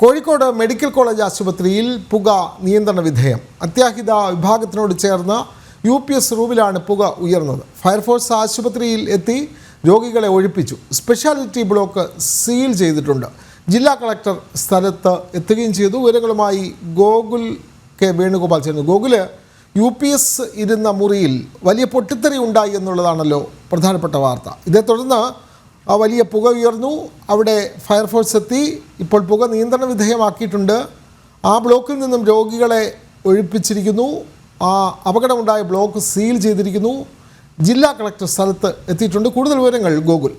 Kozhikode medical college ആശുപത്രിയിൽ പുക നിയന്ത്രണ വിധേയം. അത്യാഹിത വിഭാഗത്തിനോട് ചേർന്ന യു പി എസ് റൂമിലാണ് പുക ഉയർന്നത്. ഫയർഫോഴ്സ് ആശുപത്രിയിൽ എത്തി രോഗികളെ ഒഴിപ്പിച്ചു. സ്പെഷ്യാലിറ്റി ബ്ലോക്ക് സീൽ ചെയ്തിട്ടുണ്ട്. ജില്ലാ കളക്ടർ സ്ഥലത്ത് എത്തുകയും ചെയ്തു. വിവരങ്ങളുമായി ഗോകുൽ കെ വേണുഗോപാൽ ചേർന്നു ഗോകുൽ യു പി എസ് ഇരുന്ന മുറിയിൽ വലിയ പൊട്ടിത്തെറി ഉണ്ടായി എന്നുള്ളതാണല്ലോ പ്രധാനപ്പെട്ട വാർത്ത. ഇതേ തുടർന്ന് ആ വലിയ പുക ഉയർന്നു. അവിടെ ഫയർഫോഴ്സ് എത്തി. ഇപ്പോൾ പുക നിയന്ത്രണ വിധേയമാക്കിയിട്ടുണ്ട്. ആ ബ്ലോക്കിൽ നിന്നും രോഗികളെ ഒഴിപ്പിച്ചിരിക്കുന്നു. ആ അപകടമുണ്ടായ ബ്ലോക്ക് സീൽ ചെയ്തിരിക്കുന്നു. ജില്ലാ കളക്ടർ സ്ഥലത്ത് എത്തിയിട്ടുണ്ട്. കൂടുതൽ വിവരങ്ങൾ ഗോകുൽ.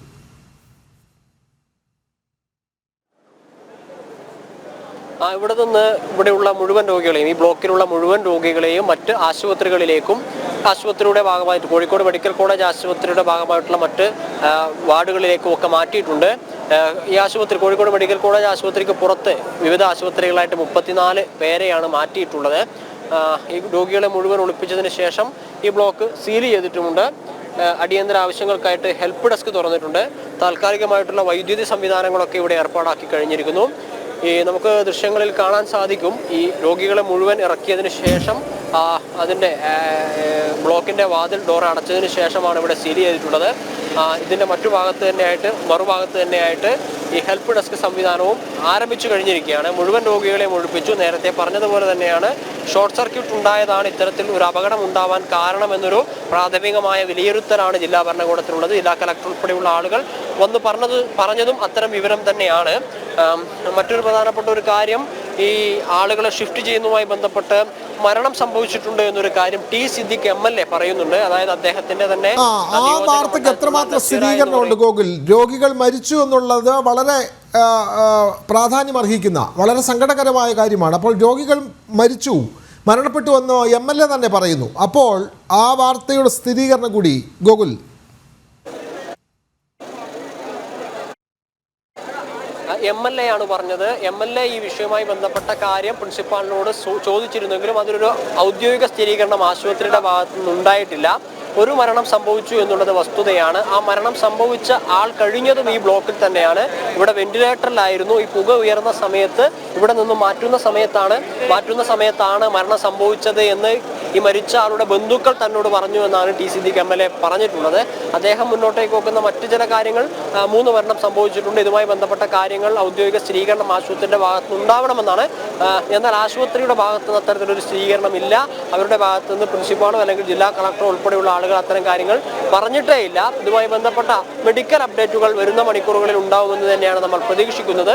ഇവിടെ നിന്ന് ഇവിടെയുള്ള മുഴുവൻ രോഗികളെയും ഈ ബ്ലോക്കിലുള്ള മുഴുവൻ രോഗികളെയും മറ്റ് ആശുപത്രികളിലേക്കും ആശുപത്രിയുടെ ഭാഗമായിട്ട് കോഴിക്കോട് മെഡിക്കൽ കോളേജ് ആശുപത്രിയുടെ ഭാഗമായിട്ടുള്ള മറ്റ് വാർഡുകളിലേക്കും ഒക്കെ മാറ്റിയിട്ടുണ്ട്. ഈ ആശുപത്രി കോഴിക്കോട് മെഡിക്കൽ കോളേജ് ആശുപത്രിക്ക് പുറത്ത് വിവിധ ആശുപത്രികളായിട്ട് മുപ്പത്തിനാല് പേരെയാണ് മാറ്റിയിട്ടുള്ളത്. ഈ രോഗികളെ മുഴുവൻ ഒളിപ്പിച്ചതിന് ശേഷം ഈ ബ്ലോക്ക് സീൽ ചെയ്തിട്ടുമുണ്ട്. അടിയന്തര ആവശ്യങ്ങൾക്കായിട്ട് ഹെൽപ്പ് ഡെസ്ക് തുറന്നിട്ടുണ്ട്. താൽക്കാലികമായിട്ടുള്ള വൈദ്യുതി സംവിധാനങ്ങളൊക്കെ ഇവിടെ ഏർപ്പാടാക്കി കഴിഞ്ഞിരിക്കുന്നു. ഈ നമുക്ക് ദൃശ്യങ്ങളിൽ കാണാൻ സാധിക്കും. ഈ രോഗികളെ മുഴുവൻ ഇറക്കിയതിന് ശേഷം അതിന്റെ ബ്ലോക്കിന്റെ വാതിൽ ഡോർ അടച്ചതിന് ശേഷമാണ് ഇവിടെ സീൽ ചെയ്തിട്ടുള്ളത്. ഇതിന്റെ മറ്റു ഭാഗത്ത് തന്നെയായിട്ട് മറുഭാഗത്ത് തന്നെയായിട്ട് ഈ ഹെൽപ്പ് ഡെസ്ക് സംവിധാനവും ആരംഭിച്ചു കഴിഞ്ഞിരിക്കുകയാണ്. മുഴുവൻ രോഗികളെയും ഒഴിപ്പിച്ചു. നേരത്തെ പറഞ്ഞതുപോലെ തന്നെയാണ് ഷോർട്ട് സർക്യൂട്ട് ഉണ്ടായതാണ് ഇത്തരത്തിൽ ഒരു അപകടം ഉണ്ടാവാൻ കാരണമെന്നൊരു പ്രാഥമികമായ വിലയിരുത്തലാണ് ജില്ലാ ഭരണകൂടത്തിലുള്ളത്. ജില്ലാ കലക്ടർ ഉൾപ്പെടെയുള്ള ആളുകൾ വന്ന് പറഞ്ഞത് പറഞ്ഞതും അത്തരം വിവരം തന്നെയാണ്. മറ്റൊരു പ്രധാനപ്പെട്ട ഒരു കാര്യം ഈ ആളുകളെ ഷിഫ്റ്റ് ചെയ്യുന്നതുമായി ബന്ധപ്പെട്ട് മരണം സംഭവിച്ചിട്ടുണ്ട് എന്നൊരു കാര്യം T Siddique M L A പറയുന്നുണ്ട്. അതായത് അദ്ദേഹത്തിന്റെ തന്നെ ആ വാർത്തക്ക് എത്രമാത്രം സ്ഥിരീകരണമുണ്ട് ഗോകുൽ? രോഗികൾ മരിച്ചു എന്നുള്ളത് വളരെ പ്രാധാന്യം അർഹിക്കുന്ന വളരെ സങ്കടകരമായ കാര്യമാണ്. അപ്പോൾ രോഗികൾ മരിച്ചു മരണപ്പെട്ടു എന്ന് എം എൽ എ തന്നെ പറയുന്നു. അപ്പോൾ ആ വാർത്തയുടെ സ്ഥിരീകരണം കൂടി ഗോകുൽ എം എൽ എ ആണ് പറഞ്ഞത്. എം എൽ എ ഈ വിഷയവുമായി ബന്ധപ്പെട്ട കാര്യം പ്രിൻസിപ്പാളിനോട് ചോദിച്ചിരുന്നെങ്കിലും അതിനൊരു ഔദ്യോഗിക സ്ഥിരീകരണം ആശുപത്രിയുടെ ഭാഗത്തു നിന്നുണ്ടായിട്ടില്ല. ഒരു മരണം സംഭവിച്ചു എന്നുള്ളത് വസ്തുതയാണ്. ആ മരണം സംഭവിച്ച ആൾ കഴിഞ്ഞതും ഈ ബ്ലോക്കിൽ തന്നെയാണ്. ഇവിടെ വെന്റിലേറ്ററിലായിരുന്നു. ഈ പുക ഉയർന്ന സമയത്ത് ഇവിടെ നിന്ന് മാറ്റുന്ന സമയത്താണ് മാറ്റുന്ന സമയത്താണ് മരണം സംഭവിച്ചത് എന്ന് ഈ മരിച്ച ആളുടെ ബന്ധുക്കൾ തന്നോട് പറഞ്ഞു എന്നാണ് T C M L A പറഞ്ഞിട്ടുള്ളത്. അദ്ദേഹം മുന്നോട്ടേക്ക് വെക്കുന്ന മറ്റു ചില കാര്യങ്ങൾ മൂന്ന് മരണം സംഭവിച്ചിട്ടുണ്ട്. ഇതുമായി ബന്ധപ്പെട്ട കാര്യങ്ങൾ ഔദ്യോഗിക സ്ഥിരീകരണം ആശുപത്രിയുടെ ഭാഗത്ത് ഉണ്ടാവണമെന്നാണ്. എന്നാൽ ആശുപത്രിയുടെ ഭാഗത്ത് നിന്ന് അത്തരത്തിലൊരു സ്ഥിരീകരണം ഇല്ല. അവരുടെ ഭാഗത്ത് നിന്ന് പ്രിൻസിപ്പാളോ അല്ലെങ്കിൽ ജില്ലാ കളക്ടറോ ഉൾപ്പെടെയുള്ള ആളുകൾ അത്തരം കാര്യങ്ങൾ പറഞ്ഞിട്ടേ ഇല്ല. ഇതുമായി ബന്ധപ്പെട്ട മെഡിക്കൽ അപ്ഡേറ്റുകൾ വരുന്ന മണിക്കൂറുകളിൽ ഉണ്ടാവുമെന്ന് തന്നെയാണ് നമ്മൾ പ്രതീക്ഷിക്കുന്നത്.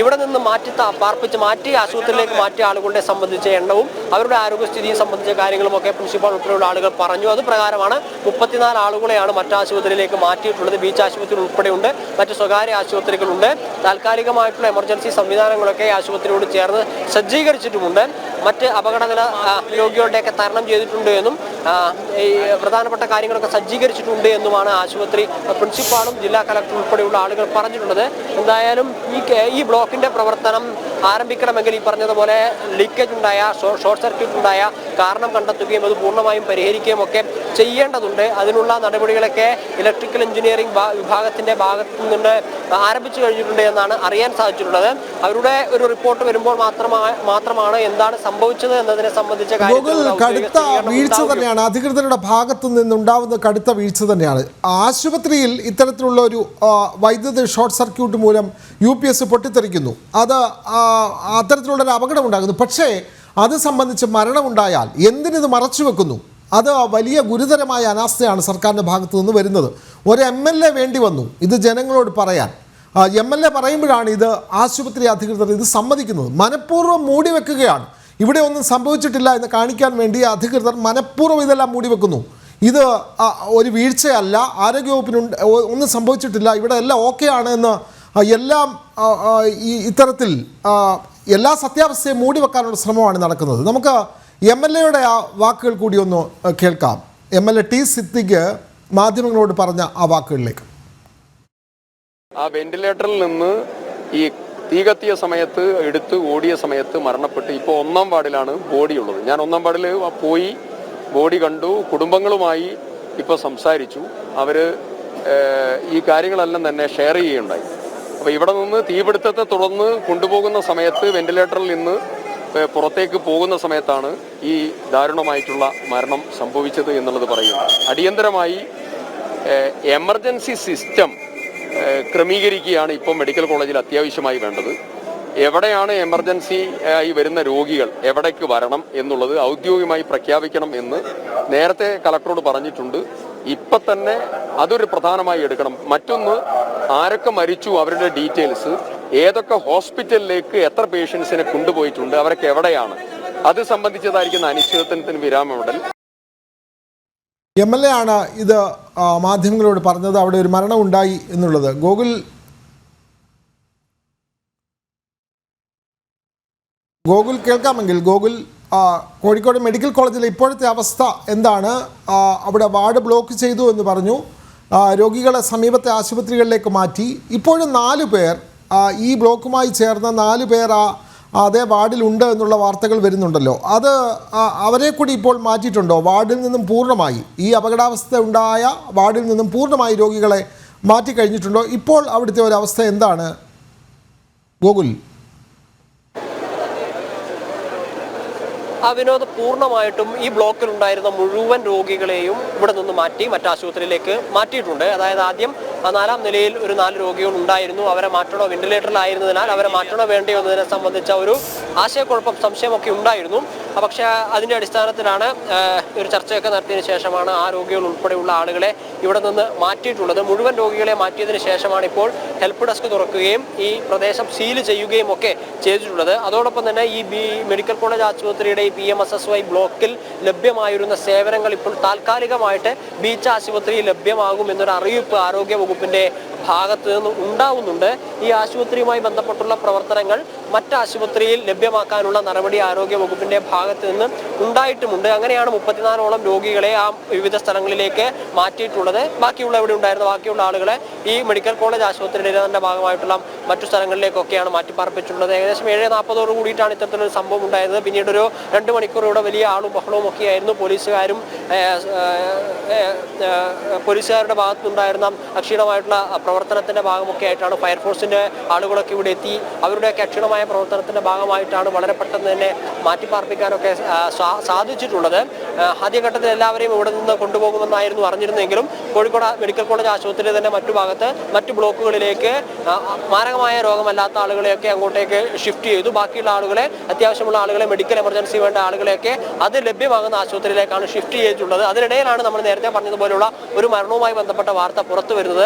ഇവിടെ നിന്ന് മാറ്റി പാർപ്പിച്ച് മാറ്റി ആശുപത്രിയിലേക്ക് മാറ്റിയ ആളുകളെ സംബന്ധിച്ച എണ്ണവും അവരുടെ ആരോഗ്യസ്ഥിതിയും സംബന്ധിച്ച കാര്യങ്ങളുമൊക്കെ പ്രിൻസിപ്പാൾ ഉൾപ്പെടെയുള്ള ആളുകൾ പറഞ്ഞു. അത് പ്രകാരമാണ് മുപ്പത്തിനാല് ആളുകളെയാണ് മറ്റു ആശുപത്രിയിലേക്ക് മാറ്റിയിട്ടുള്ളത്. ബീച്ച് ആശുപത്രി ഉൾപ്പെടെയുണ്ട്. മറ്റ് സ്വകാര്യ ആശുപത്രികളുണ്ട്. താൽക്കാലികമായിട്ടുള്ള എമർജൻസി സംവിധാനങ്ങളൊക്കെ ആശുപത്രിയോട് ചേർന്ന് സജ്ജീകരിച്ചിട്ടുമുണ്ട്. മറ്റ് അപകടനില രോഗികളുടെയൊക്കെ തരണം ചെയ്തിട്ടുണ്ട് എന്നും ഈ പ്രധാനപ്പെട്ട കാര്യങ്ങളൊക്കെ സജ്ജീകരിച്ചിട്ടുണ്ട് എന്നുമാണ് ആശുപത്രി പ്രിൻസിപ്പാളും ജില്ലാ കലക്ടർ ഉൾപ്പെടെയുള്ള ആളുകൾ പറഞ്ഞിട്ടുള്ളത്. എന്തായാലും ഈ ഈ ബ്ലോക്കിന്റെ പ്രവർത്തനം ആരംഭിക്കണമെങ്കിൽ ഈ പറഞ്ഞതുപോലെ ലീക്കേജ് ഉണ്ടായ ഷോർട്ട് സർക്യൂട്ട് ഉണ്ടായ കാരണം കണ്ടെത്തുകയും അത് പൂർണമായും പരിഹരിക്കുകയും ഒക്കെ ചെയ്യേണ്ടതുണ്ട്. അതിനുള്ള നടപടികളൊക്കെ ഇലക്ട്രിക്കൽ എഞ്ചിനീയറിംഗ് വിഭാഗത്തിന്റെ വിഭാഗത്തിന്റെ ഭാഗത്തു നിന്ന് ആരംഭിച്ചു കഴിഞ്ഞിട്ടുണ്ട് എന്നാണ് അറിയാൻ സാധിച്ചിട്ടുള്ളത്. അവരുടെ ഒരു റിപ്പോർട്ട് വരുമ്പോൾ മാത്രമാണ് മാത്രമാണ് എന്താണ് സംഭവിച്ചത് എന്നതിനെ സംബന്ധിച്ച കടുത്ത വീഴ്ച തന്നെയാണ്. അധികൃതരുടെ ഭാഗത്തു നിന്നുണ്ടാവുന്ന കടുത്ത വീഴ്ച തന്നെയാണ്. ആശുപത്രിയിൽ ഇത്തരത്തിലുള്ള ഒരു വൈദ്യുതി ഷോർട്ട് സർക്യൂട്ട് മൂലം യു പി എസ് പൊട്ടിത്തെറിക്കുന്നു. അത് ആ, അത്തരത്തിലുള്ള ഒരു അപകടം ഉണ്ടാകുന്നു പക്ഷേ അത് സംബന്ധിച്ച് മരണമുണ്ടായാൽ എന്തിനിത് മറച്ചു വെക്കുന്നു അത് വലിയ ഗുരുതരമായ അനാസ്ഥയാണ് സർക്കാരിന്റെ ഭാഗത്തു നിന്ന് വരുന്നത്. ഒരു എം എൽ എ വേണ്ടി വന്നു. ഇത് ജനങ്ങളോട് പറയാൻ. എം എൽ എ പറയുമ്പോഴാണ് ഇത് ആശുപത്രി അധികൃതർ ഇത് സമ്മതിക്കുന്നത്. മനഃപൂർവം മൂടി വെക്കുകയാണ്. ഇവിടെ ഒന്നും സംഭവിച്ചിട്ടില്ല എന്ന് കാണിക്കാൻ വേണ്ടി അധികൃതർ മനഃപൂർവം ഇതെല്ലാം മൂടി വെക്കുന്നു. ഇത് ഒരു വീഴ്ചയല്ല. ആരോഗ്യവകുപ്പിനുണ്ട് ഒന്നും സംഭവിച്ചിട്ടില്ല. ഇവിടെ എല്ലാം ഓക്കെ ആണ് എന്ന് എല്ലാം ഈ ഇത്തരത്തിൽ എല്ലാ സത്യാവസ്ഥയും മൂടി വെക്കാനുള്ള ശ്രമമാണ് നടക്കുന്നത്. നമുക്ക് എം എൽ എയുടെ ആ വാക്കുകൾ കൂടി ഒന്ന് കേൾക്കാം. M L A T Siddique മാധ്യമങ്ങളോട് പറഞ്ഞ ആ വാക്കുകളിലേക്ക്. ആ വെന്റിലേറ്ററിൽ നിന്ന് ഈ തീ കത്തിയ സമയത്ത് എടുത്ത് ഓടിയ സമയത്ത് മരണപ്പെട്ട് ഇപ്പോൾ ഒന്നാം വാർഡിലാണ് ബോഡി ഉള്ളത്. ഞാൻ ഒന്നാം വാർഡിൽ പോയി ബോഡി കണ്ടു കുടുംബങ്ങളുമായി ഇപ്പോൾ സംസാരിച്ചു. അവർ ഈ കാര്യങ്ങളെല്ലാം തന്നെ ഷെയർ ചെയ്യുകയുണ്ടായി. അപ്പോൾ ഇവിടെ നിന്ന് തീപിടുത്തത്തെ തുടർന്ന് കൊണ്ടുപോകുന്ന സമയത്ത് വെന്റിലേറ്ററിൽ നിന്ന് പുറത്തേക്ക് പോകുന്ന സമയത്താണ് ഈ ദാരുണമായിട്ടുള്ള മരണം സംഭവിച്ചത് എന്നുള്ളത് പറയുന്നു അടിയന്തരമായി എമർജൻസി സിസ്റ്റം ക്രമീകരിക്കുകയാണ് ഇപ്പോൾ മെഡിക്കൽ കോളേജിൽ അത്യാവശ്യമായി വേണ്ടത്. എവിടെയാണ് എമർജൻസി ആയി വരുന്ന രോഗികൾ എവിടേക്ക് വരണം എന്നുള്ളത് ഔദ്യോഗികമായി പ്രഖ്യാപിക്കണം എന്ന് നേരത്തെ കളക്ടറോട് പറഞ്ഞിട്ടുണ്ട്. ഇപ്പം തന്നെ അതൊരു പ്രധാനമായി എടുക്കണം. മറ്റൊന്ന് ആരൊക്കെ മരിച്ചു അവരുടെ ഡീറ്റെയിൽസ് ഏതൊക്കെ ഹോസ്പിറ്റലിലേക്ക് എത്ര പേഷ്യൻസിനെ കൊണ്ടുപോയിട്ടുണ്ട് അവരൊക്കെ എവിടെയാണ്? അത് സംബന്ധിച്ചതായിരിക്കുന്ന അനിശ്ചിതത്വത്തിന് വിരാമമുടൽ എം എൽ എ ആണ് ഇത് മാധ്യമങ്ങളോട് പറഞ്ഞത്. അവിടെ ഒരു മരണം ഉണ്ടായി എന്നുള്ളത്. ഗോകുൽ ഗോകുൽ കേൾക്കാമെങ്കിൽ ഗോകുൽ കോഴിക്കോട് മെഡിക്കൽ കോളേജിലെ ഇപ്പോഴത്തെ അവസ്ഥ എന്താണ്? അവിടെ വാർഡ് ബ്ലോക്ക് ചെയ്തു എന്ന് പറഞ്ഞു. രോഗികളെ സമീപത്തെ ആശുപത്രികളിലേക്ക് മാറ്റി. ഇപ്പോഴും നാല് പേർ ഈ ബ്ലോക്കുമായി ചേർന്ന നാല് പേർ അതേ വാർഡിലുണ്ട് എന്നുള്ള വാർത്തകൾ വരുന്നുണ്ടല്ലോ. അത് അവരെ കൂടി ഇപ്പോൾ മാറ്റിയിട്ടുണ്ടോ? വാർഡിൽ നിന്നും പൂർണമായി. ഈ അപകടാവസ്ഥ ഉണ്ടായ വാർഡിൽ നിന്നും പൂർണമായി രോഗികളെ മാറ്റി കഴിഞ്ഞിട്ടുണ്ടോ? ഇപ്പോൾ അവിടുത്തെ ഒരു അവസ്ഥ എന്താണ്? ഗോകുൽ. ആ വിനോദ് പൂർണമായിട്ടും ഈ ബ്ലോക്കിൽ ഉണ്ടായിരുന്ന മുഴുവൻ രോഗികളെയും ഇവിടെ നിന്ന് മാറ്റി മറ്റാശുപത്രിയിലേക്ക് മാറ്റിയിട്ടുണ്ട്. അതായത് ആദ്യം നാലാം നിലയിൽ ഒരു നാല് രോഗികൾ ഉണ്ടായിരുന്നു. അവരെ മാറ്റണോ വെന്റിലേറ്ററിലായിരുന്നതിനാൽ അവരെ മാറ്റണോ വേണ്ടയോ എന്നതിനെ സംബന്ധിച്ച ഒരു ആശയക്കുഴപ്പം സംശയമൊക്കെ ഉണ്ടായിരുന്നു. പക്ഷേ അതിന്റെ അടിസ്ഥാനത്തിലാണ് ഒരു ചർച്ചയൊക്കെ നടത്തിയതിനു ശേഷമാണ് ആ രോഗികൾ ഉൾപ്പെടെയുള്ള ആളുകളെ ഇവിടെ നിന്ന് മാറ്റിയിട്ടുള്ളത്. മുഴുവൻ രോഗികളെ മാറ്റിയതിനു ശേഷമാണ് ഇപ്പോൾ ഹെൽപ്പ് ഡെസ്ക് തുറക്കുകയും ഈ പ്രദേശം സീൽ ചെയ്യുകയും ഒക്കെ ചെയ്തിട്ടുള്ളത്. അതോടൊപ്പം തന്നെ ഈ ബി മെഡിക്കൽ കോളേജ് ആശുപത്രിയുടെ ഈ P M S S Y ബ്ലോക്കിൽ ലഭ്യമായിരുന്ന സേവനങ്ങൾ ഇപ്പോൾ താൽക്കാലികമായിട്ട് ബീച്ച് ആശുപത്രിയിൽ ലഭ്യമാകും എന്നൊരു അറിയിപ്പ് ആരോഗ്യ വകുപ്പിന്റെ ഭാഗത്ത് നിന്ന് ഉണ്ടാവുന്നുണ്ട്. ഈ ആശുപത്രിയുമായി ബന്ധപ്പെട്ടുള്ള പ്രവർത്തനങ്ങൾ മറ്റു ആശുപത്രിയിൽ ലഭ്യമാക്കാനുള്ള നടപടി ആരോഗ്യ വകുപ്പിന്റെ ഭാഗത്ത് നിന്ന് ഉണ്ടായിട്ടുമുണ്ട്. അങ്ങനെയാണ് മുപ്പത്തിനാലോളം രോഗികളെ ആ വിവിധ സ്ഥലങ്ങളിലേക്ക് മാറ്റിയിട്ടുള്ളത്. ബാക്കിയുള്ള ഇവിടെ ഉണ്ടായിരുന്ന? ബാക്കിയുള്ള ആളുകളെ ഈ മെഡിക്കൽ കോളേജ് ആശുപത്രിയുടെ തന്നെ ഭാഗമായിട്ടുള്ള മറ്റു സ്ഥലങ്ങളിലേക്കൊക്കെയാണ് മാറ്റിപ്പാർപ്പിച്ചിട്ടുള്ളത്. ഏകദേശം ഏഴ് നാൽപ്പതോട് കൂടിയിട്ടാണ് ഇത്തരത്തിലൊരു സംഭവം ഉണ്ടായിരുന്നത് പിന്നീട് ഒരു രണ്ട് മണിക്കൂർ ഇവിടെ വലിയ ആളും ബഹളവും ഒക്കെ ആയിരുന്നു പോലീസുകാരും പോലീസുകാരുടെ ഭാഗത്തുനിന്നുണ്ടായിരുന്ന അക്ഷീണമായിട്ടുള്ള പ്രവർത്തനത്തിന്റെ ഭാഗമൊക്കെ ആയിട്ടാണ് ഫയർഫോഴ്സിന്റെ ആളുകളൊക്കെ ഇവിടെ എത്തി. അവരുടെയൊക്കെ അക്ഷീണമായ പ്രവർത്തനത്തിന്റെ ഭാഗമായിട്ടാണ് വളരെ പെട്ടെന്ന് തന്നെ മാറ്റിപ്പാർപ്പിക്കാനൊക്കെ സാധിച്ചിട്ടുള്ളത്. ആദ്യഘട്ടത്തിൽ എല്ലാവരെയും ഇവിടെ നിന്ന് കൊണ്ടുപോകുമെന്നായിരുന്നു അറിഞ്ഞിരുന്നെങ്കിലും കോഴിക്കോട് മെഡിക്കൽ കോളേജ് ആശുപത്രിയിലെ തന്നെ മറ്റു ഭാഗത്ത് മറ്റു ബ്ലോക്കുകളിലേക്ക് മാരകമായ രോഗമല്ലാത്ത ആളുകളെയൊക്കെ അങ്ങോട്ടേക്ക് ഷിഫ്റ്റ് ചെയ്തു. ബാക്കിയുള്ള ആളുകളെ അത്യാവശ്യമുള്ള ആളുകളെ മെഡിക്കൽ എമർജൻസി വേണ്ട ആളുകളെയൊക്കെ അത് ലഭ്യമാകുന്ന ആശുപത്രിയിലേക്കാണ് ഷിഫ്റ്റ് ചെയ്തിട്ടുള്ളത്. അതിനിടയിലാണ് നമ്മൾ നേരത്തെ പറഞ്ഞതുപോലുള്ള ഒരു മരണവുമായി ബന്ധപ്പെട്ട വാർത്ത പുറത്തു വരുന്നത്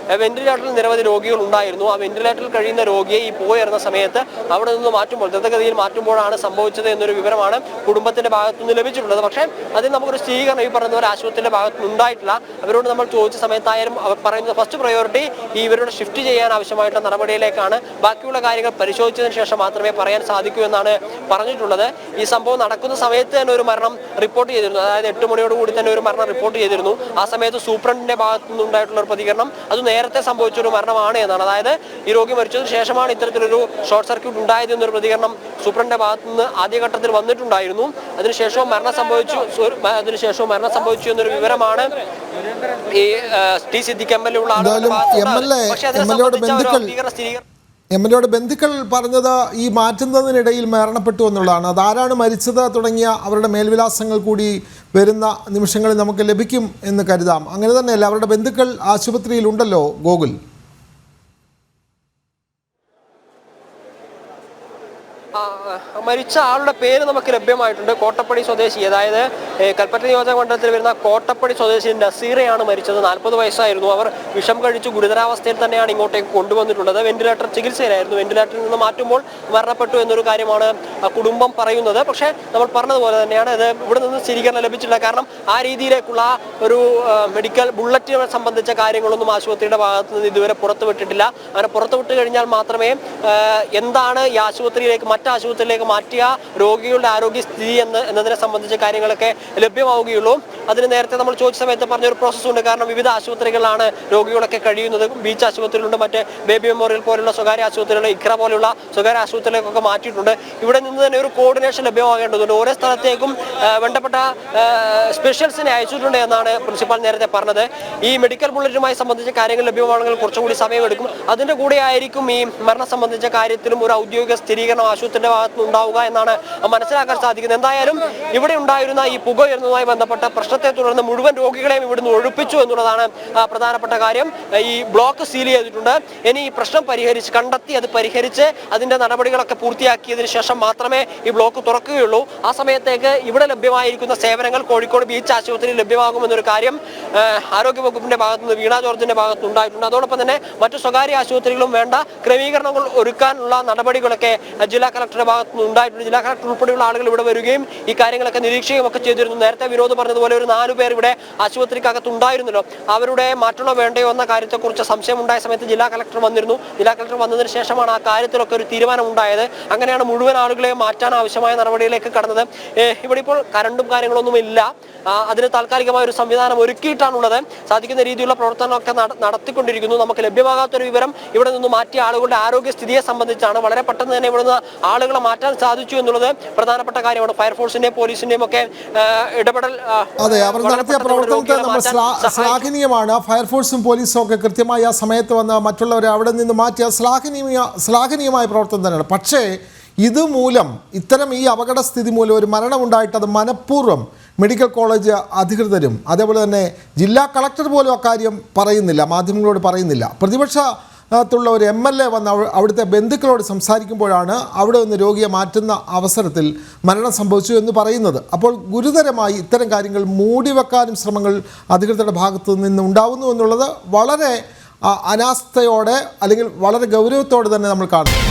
വെന്റിലേറ്ററിൽ നിരവധി രോഗികൾ ഉണ്ടായിരുന്നു. ആ വെന്റിലേറ്ററിൽ കഴിയുന്ന രോഗിയെ ഈ പോയിരുന്ന സമയത്ത് അവിടെ നിന്ന് മാറ്റുമ്പോൾ ദ്രുതഗതിയിൽ മാറ്റുമ്പോഴാണ് സംഭവിച്ചത് എന്നൊരു വിവരമാണ് കുടുംബത്തിന്റെ ഭാഗത്തുനിന്ന് ലഭിച്ചിട്ടുള്ളത്. പക്ഷേ അതിൽ നമുക്കൊരു സ്ഥിരീകരണം ഈ പോലെ ആശുപത്രിയുടെ ഭാഗത്തുനിന്ന് ഉണ്ടായിട്ടില്ല. അവരോട് നമ്മൾ ചോദിച്ച സമയത്തായാലും അവർ പറയുന്നത് ഫസ്റ്റ് പ്രയോറിറ്റി ഈ ഇവരോട് ഷിഫ്റ്റ് ചെയ്യാൻ ആവശ്യമായിട്ടുള്ള നടപടിയിലേക്കാണ്. ബാക്കിയുള്ള കാര്യങ്ങൾ പരിശോധിച്ചതിന് ശേഷം മാത്രമേ പറയാൻ സാധിക്കൂ എന്നാണ് പറഞ്ഞിട്ടുള്ളത്. ഈ സംഭവം നടക്കുന്ന സമയത്ത് തന്നെ ഒരു മരണം റിപ്പോർട്ട് ചെയ്തിരുന്നു. അതായത് എട്ട് മണിയോടുകൂടി തന്നെ ഒരു മരണം റിപ്പോർട്ട് ചെയ്തിരുന്നു. ആ സമയത്ത് സൂപ്രണ്ടിന്റെ ഭാഗത്തു നിന്നുണ്ടായിട്ടുള്ള ഒരു പ്രതികരണം. അത് നേരത്തെ സംഭവിച്ചൊരു മരണമാണ് എന്നാണ്. അതായത് ഈ രോഗി മരിച്ചതിന് ശേഷമാണ് ഇത്തരത്തിലൊരു ഷോർട്ട് സർക്യൂട്ട് ഉണ്ടായത് എന്നൊരു പ്രതികരണം സൂപ്രണ്ടിന്റെ ഭാഗത്തു നിന്ന് ആദ്യഘട്ടത്തിൽ വന്നിട്ടുണ്ടായിരുന്നു. അതിനുശേഷവും മരണം സംഭവിച്ചു. അതിനുശേഷവും മരണം സംഭവിച്ചു എന്നൊരു വിവരമാണ് ഈ T Siddique M L A ഉള്ള ആളുകളുടെ ഭാഗത്ത് പക്ഷെ അതിനെ സംബന്ധിച്ച ഒരു സ്ഥിരീകരണം എം എൽ എയുടെ ബന്ധുക്കൾ പറഞ്ഞത് ഈ മാറ്റുന്നതിനിടയിൽ മരണപ്പെട്ടു എന്നുള്ളതാണ്. അതാരാണ് മരിച്ചത് തുടങ്ങിയ അവരുടെ മേൽവിലാസങ്ങൾ കൂടി വരുന്ന നിമിഷങ്ങളിൽ നമുക്ക് ലഭിക്കും എന്ന് കരുതാം. അങ്ങനെ തന്നെയല്ല അവരുടെ ബന്ധുക്കൾ ആശുപത്രിയിലുണ്ടല്ലോ ഗോകുൽ ആ, ആ, മരിച്ച ആളുടെ പേര് നമുക്ക് ലഭ്യമായിട്ടുണ്ട്. കോട്ടപ്പടി സ്വദേശി അതായത് കൽപ്പറ്റ നിയോജക മണ്ഡലത്തിൽ വരുന്ന കോട്ടപ്പടി സ്വദേശി നസീറയാണ് മരിച്ചത്. നാൽപ്പത് വയസ്സായിരുന്നു അവർ. വിഷം കഴിച്ച് ഗുരുതരാവസ്ഥയിൽ തന്നെയാണ് ഇങ്ങോട്ടേക്ക് കൊണ്ടുവന്നിട്ടുള്ളത്. വെന്റിലേറ്റർ ചികിത്സയിലായിരുന്നു. വെന്റിലേറ്ററിൽ നിന്ന് മാറ്റുമ്പോൾ മരണപ്പെട്ടു എന്നൊരു കാര്യമാണ് കുടുംബം പറയുന്നത്. പക്ഷേ നമ്മൾ പറഞ്ഞതുപോലെ തന്നെയാണ് ഇത് ഇവിടെ നിന്ന് സ്ഥിരീകരണം ലഭിച്ചിട്ടില്ല. കാരണം ആ രീതിയിലേക്കുള്ള ഒരു മെഡിക്കൽ ബുള്ളറ്റിനെ സംബന്ധിച്ച കാര്യങ്ങളൊന്നും ആശുപത്രിയുടെ ഭാഗത്ത് നിന്ന് ഇതുവരെ പുറത്തുവിട്ടിട്ടില്ല. അങ്ങനെ പുറത്തുവിട്ട് കഴിഞ്ഞാൽ മാത്രമേ എന്താണ് ഈ ആശുപത്രിയിലേക്ക് മറ്റ് ആശുപത്രിയിലേക്ക് മാറ്റിയ രോഗികളുടെ ആരോഗ്യസ്ഥിതി എന്ന് എന്നതിനെ സംബന്ധിച്ച കാര്യങ്ങളൊക്കെ ലഭ്യമാവുകയുള്ളൂ. അതിന് നേരത്തെ നമ്മൾ ചോദിച്ച സമയത്ത് പറഞ്ഞൊരു പ്രോസസ്സുണ്ട് കാരണം വിവിധ ആശുപത്രികളിലാണ് രോഗികളൊക്കെ കഴിയുന്നത്. ബീച്ച് ആശുപത്രിയിലുണ്ട്. മറ്റേ ബേബി മെമ്മോറിയൽ പോലുള്ള സ്വകാര്യ ആശുപത്രികൾ ഇക്ര പോലുള്ള സ്വകാര്യ ആശുപത്രിയിലേക്കൊക്കെ മാറ്റിയിട്ടുണ്ട്. ഇവിടെ നിന്ന് തന്നെ ഒരു കോർഡിനേഷൻ ലഭ്യമാകേണ്ടതുണ്ട്. ഓരോ സ്ഥലത്തേക്കും വേണ്ടപ്പെട്ട സ്പെഷ്യൽസിനെ അയച്ചിട്ടുണ്ട് എന്നാണ് പ്രിൻസിപ്പാൾ നേരത്തെ പറഞ്ഞത്. ഈ മെഡിക്കൽ ബുള്ളറ്റുമായി സംബന്ധിച്ച കാര്യങ്ങൾ ലഭ്യമാണെങ്കിൽ കുറച്ചുകൂടി സമയമെടുക്കും. അതിന്റെ കൂടെ ആയിരിക്കും ഈ മരണം സംബന്ധിച്ച കാര്യത്തിലും ഒരു ഔദ്യോഗിക സ്ഥിരീകരണം ആശുപത്രിയുടെ ഭാഗത്ത് ഉണ്ടാവുക എന്നാണ് മനസ്സിലാക്കാൻ സാധിക്കുന്നത്. എന്തായാലും ഇവിടെ ഉണ്ടായിരുന്ന ഈ പുക ഉയർന്നതുമായി ബന്ധപ്പെട്ട പ്രശ്നത്തെ തുടർന്ന് മുഴുവൻ രോഗികളെയും ഇവിടുന്ന് ഒഴിപ്പിച്ചു എന്നുള്ളതാണ് പ്രധാനപ്പെട്ട കാര്യം. ഈ ബ്ലോക്ക് സീൽ ചെയ്തിട്ടുണ്ട്. ഇനി ഈ പ്രശ്നം പരിഹരിച്ച് കണ്ടെത്തി അത് പരിഹരിച്ച് അതിന്റെ നടപടികളൊക്കെ പൂർത്തിയാക്കിയതിനു ശേഷം മാത്രമേ ഈ ബ്ലോക്ക് തുറക്കുകയുള്ളൂ. ആ സമയത്തേക്ക് ഇവിടെ ലഭ്യമായിരിക്കുന്ന സേവനങ്ങൾ കോഴിക്കോട് ബീച്ച് ആശുപത്രിയിൽ ലഭ്യമാകുമെന്നൊരു കാര്യം ആരോഗ്യ വകുപ്പിന്റെ ഭാഗത്തുനിന്ന് വീണ ജോർജിന്റെ ഭാഗത്ത് ഉണ്ടായിട്ടുണ്ട്. അതോടൊപ്പം തന്നെ മറ്റു സ്വകാര്യ ആശുപത്രികളും വേണ്ട ക്രമീകരണങ്ങൾ ഒരുക്കാനുള്ള നടപടികളൊക്കെ ജില്ലാ കളക്ടറുടെ ഭാഗത്ത് ഉണ്ടായിട്ടുണ്ട് ജില്ലാ കളക്ടർ ഉൾപ്പെടെയുള്ള ആളുകൾ ഇവിടെ വരികയും ഈ കാര്യങ്ങളൊക്കെ നിരീക്ഷിക്കുകയും ഒക്കെ ചെയ്തിരുന്നു. നേരത്തെ വിനോദ് പറഞ്ഞതുപോലെ ഒരു നാലു പേർ ഇവിടെ ആശുപത്രിക്കകത്ത് ഉണ്ടായിരുന്നല്ലോ. അവരുടെ മാറ്റണോ വേണ്ടയോ എന്ന കാര്യത്തെക്കുറിച്ച് സംശയം ഉണ്ടായ സമയത്ത് ജില്ലാ കളക്ടർ വന്നിരുന്നു. ജില്ലാ കളക്ടർ വന്നതിന് ശേഷമാണ് ആ കാര്യത്തിലൊക്കെ ഒരു തീരുമാനം ഉണ്ടായത് അങ്ങനെയാണ് മുഴുവൻ ആളുകളെയും മാറ്റാൻ ആവശ്യമായ നടപടിയിലേക്ക് കടന്നത്. ഇവിടെ ഇപ്പോൾ കറണ്ടും കാര്യങ്ങളൊന്നും ഇല്ല. അതിന് താൽക്കാലികമായ ഒരു സംവിധാനം ഒരുക്കിയിട്ടാണുള്ളത്. സാധിക്കുന്ന രീതിയിലുള്ള പ്രവർത്തനമൊക്കെ നടത്തിക്കൊണ്ടിരിക്കുന്നു. നമുക്ക് ലഭ്യമാകാത്തൊരു വിവരം ഇവിടെ നിന്ന് മാറ്റിയ ആളുകളുടെ ആരോഗ്യസ്ഥിതിയെ സംബന്ധിച്ചാണ് വളരെ പെട്ടെന്ന് തന്നെ ഇവിടുന്ന് ആളുകളെ മാറ്റാൻ സാധിച്ചു എന്നുള്ളത് പ്രധാനപ്പെട്ട കാര്യമാണ്. ഫയർഫോഴ്സിന്റെയും പോലീസിന്റെയും ഒക്കെ ഇടപെടൽ അതെ അവർ നടത്തിയ പ്രവർത്തനത്തെ നമ്മൾ. ശ്ലാഘനീയമാണ്. ഫയർഫോഴ്സും പോലീസും ഒക്കെ കൃത്യമായി ആ സമയത്ത് വന്ന് മറ്റുള്ളവരെ അവിടെ നിന്ന് മാറ്റിയ ശ്ലാഘനീയ ശ്ലാഘനീയമായ പ്രവർത്തനം തന്നെയാണ്. പക്ഷേ ഇതുമൂലം ഇത്തരം ഈ അപകടസ്ഥിതി മൂലം ഒരു മരണമുണ്ടായിട്ട് അത് മനഃപൂർവം മെഡിക്കൽ കോളേജ് അധികൃതരും അതേപോലെ തന്നെ ജില്ലാ കളക്ടർ പോലും അക്കാര്യം പറയുന്നില്ല മാധ്യമങ്ങളോട് പറയുന്നില്ല. പ്രതിപക്ഷ ത്തുള്ള ഒരു എം എൽ എ വന്ന് അവ- അവിടുത്തെ ബന്ധുക്കളോട് സംസാരിക്കുമ്പോഴാണ് അവിടെ നിന്ന് രോഗിയെ മാറ്റുന്ന അവസരത്തിൽ മരണം സംഭവിച്ചു എന്ന് പറയുന്നത്. അപ്പോൾ ഗുരുതരമായി ഇത്തരം കാര്യങ്ങൾ മൂടിവെക്കാനും ശ്രമങ്ങൾ അധികൃതരുടെ ഭാഗത്തു നിന്ന് ഉണ്ടാവുന്നു എന്നുള്ളത് വളരെ അനാസ്ഥയോടെ അല്ലെങ്കിൽ വളരെ ഗൗരവത്തോടെ തന്നെ നമ്മൾ കാണുന്നു.